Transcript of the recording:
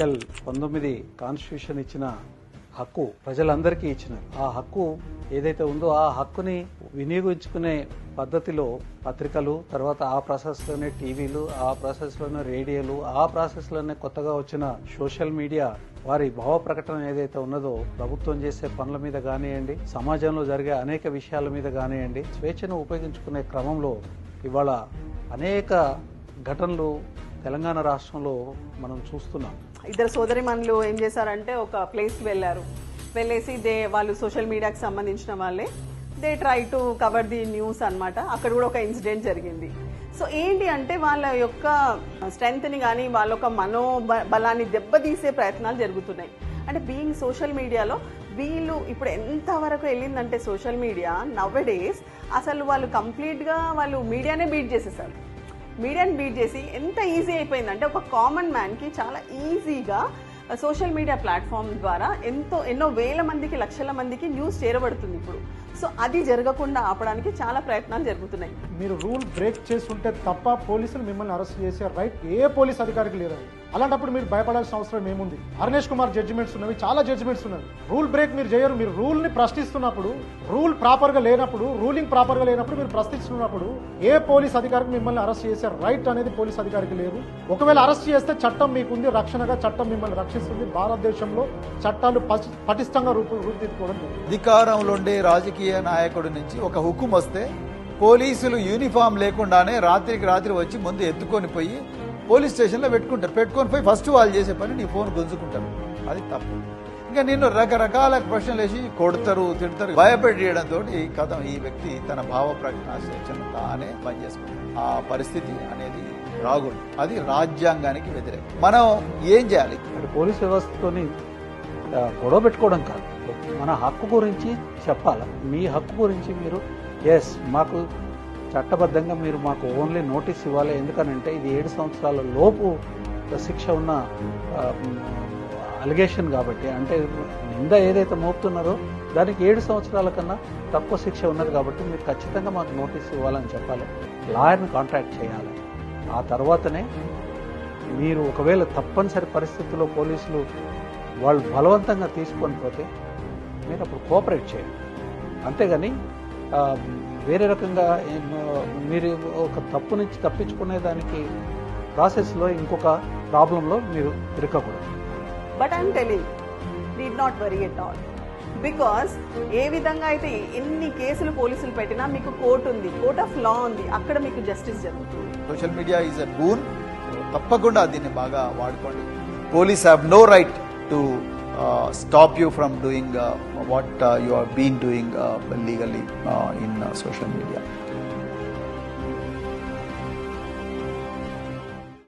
Article పంతొమ్మిది constitution ఇచ్చిన హక్కు ప్రజలందరికీ ఇచ్చినారు. ఆ హక్కు ఏదైతే ఉందో ఆ హక్కుని వినియోగించుకునే పద్ధతిలో పత్రికలు తర్వాత ఆ ప్రాసెస్లోనే టీవీలు ఆ ప్రాసెస్లోనే రేడియోలు ఆ ప్రాసెస్లోనే కొత్తగా వచ్చిన సోషల్ మీడియా వారి భావ ప్రకటన ఏదైతే ఉన్నదో ప్రభుత్వం చేసే పనుల మీద కానివ్వండి సమాజంలో జరిగే అనేక విషయాల మీద కానివ్వండి స్వేచ్ఛను ఉపయోగించుకునే క్రమంలో ఇవాళ అనేక ఘటనలు తెలంగాణ రాష్ట్రంలో మనం చూస్తున్నాం. ఇద్దరు సోదరిమణులు ఏం చేశారంటే ఒక ప్లేస్కి వెళ్ళారు. వెళ్ళేసి దే వాళ్ళు సోషల్ మీడియాకి సంబంధించిన వాళ్ళే. They try to cover the news అనమాట అక్కడ కూడా ఒక ఇన్సిడెంట్ జరిగింది. సో ఏంటి అంటే వాళ్ళ యొక్క స్ట్రెంగ్త్ని కానీ వాళ్ళ యొక్క మనోబలాన్ని బలాన్ని దెబ్బతీసే ప్రయత్నాలు జరుగుతున్నాయి. అంటే బీయింగ్ సోషల్ మీడియాలో వీళ్ళు ఇప్పుడు ఎంతవరకు వెళ్ళిందంటే సోషల్ మీడియా నవ్ డేస్ అసలు వాళ్ళు కంప్లీట్గా వాళ్ళు మీడియానే బీట్ చేసేసారు. మీడియాని బీట్ చేసి ఎంత ఈజీ అయిపోయిందంటే ఒక కామన్ మ్యాన్కి చాలా ఈజీగా సోషల్ మీడియా ప్లాట్ఫామ్ ద్వారా ఎంతో ఎన్నో వేల మందికి లక్షల మందికి న్యూస్ చేరబడుతుంది ఇప్పుడు. సో అది జరగకుండా ఆపడానికి చాలా ప్రయత్నాలు జరుగుతున్నాయి. మీరు రూల్ బ్రేక్ చేస్తుంటే తప్ప పోలీసులు మిమ్మల్ని అరెస్ట్ చేసే రైట్ ఏ పోలీస్ అధికారికి లేదు అలాంటప్పుడు మీరు భయపడాల్సిన అవసరం ఏముంది? హర్నేష్ కుమార్ జడ్జిమెంట్స్ ఉన్నవి చాలా జడ్జిమెంట్స్ ఉన్నవి. రూల్ బ్రేక్ మీరు చేయరు మీరు రూల్ని ప్రశ్నిస్తున్నప్పుడు రూల్ ప్రాపర్గా లేనప్పుడు రూలింగ్ ప్రాపర్గా లేనప్పుడు మీరు ప్రశ్నిస్తున్నప్పుడు ఏ పోలీస్ అధికారికి మిమ్మల్ని అరెస్ట్ చేసే రైట్ అనేది పోలీస్ అధికారికి లేదు. ఒకవేళ అరెస్ట్ చేస్తే చట్టం మీకుంది రక్షణగా చట్టం మిమ్మల్ని రక్షిస్తుంది. భారతదేశంలో చట్టాలు పటిష్టంగా రూపు రూపుదిద్దుకోవడం జరిగింది. అధికారంలో ఉండే రాజకీయ నాయకుడి నుంచి ఒక హుకుం వస్తే పోలీసులు యూనిఫామ్ లేకుండానే రాత్రికి రాత్రి వచ్చి ముందు ఎత్తుకొని పోయి పోలీస్ స్టేషన్లో పెట్టుకుంటారు. పెట్టుకొని పోయి ఫస్ట్ వాళ్ళు చేసే పని నీ ఫోన్ గుంజుకుంటారు. అది తప్పు. ఇంకా నిన్ను రకరకాల ప్రశ్నలు వేసి కొడతారు తిడతారు. భయపెట్టడంతో ఈ కథ ఈ వ్యక్తి తన భావ ప్రకటన స్వేచ్ఛను తానే పనిచేసుకుంటాడు ఆ పరిస్థితి అనేది రాగుడు. అది రాజ్యాంగానికి వ్యతిరేకం. మనం ఏం చేయాలి? పోలీస్ వ్యవస్థతోని గొడవ పెట్టుకోవడం కాదు. మన హక్కు గురించి చెప్పాలి? మీ హక్కు గురించి మీరు? ఎస్ మాకు చట్టబద్ధంగా మీరు మాకు ఓన్లీ నోటీస్ ఇవ్వాలి. ఎందుకనంటే ఇది ఏడు సంవత్సరాల లోపు శిక్ష ఉన్న అలిగేషన్ కాబట్టి. అంటే నింద ఏదైతే మోపుతున్నారో దానికి ఏడు సంవత్సరాల కన్నా తక్కువ శిక్ష ఉన్నది కాబట్టి మీరు ఖచ్చితంగా మాకు నోటీస్ ఇవ్వాలని చెప్పాలి. లాయర్ని కాంటాక్ట్ చేయాలి. ఆ తర్వాతనే మీరు ఒకవేళ తప్పనిసరి పరిస్థితుల్లో పోలీసులు వాళ్ళు బలవంతంగా తీసుకొని పోతే మీరు అప్పుడు కోఆపరేట్ చేయండి అంతేగాని ఆ, వేరే రకంగా మీరు ఒక తప్పు నుంచి తప్పించుకునే దానికి ప్రాసెస్లో ఇంకొక ప్రాబ్లంలో మీరు ఇరుక్కకూడదు but I'm telling need not worry at all because ఏ విధంగా అయితే ఎన్ని కేసులు పోలీసులు పెట్టినా మీకు కోర్టు ఉంది కోర్ట్ ఆఫ్ లా ఉంది అక్కడ మీకు జస్టిస్ జరుగుతుంది. Social media is a boon తప్పకుండా దీన్ని బాగా వాడుకోండి. Police have no right to Uh, stop you from doing uh, what uh, you have been doing legally in social media.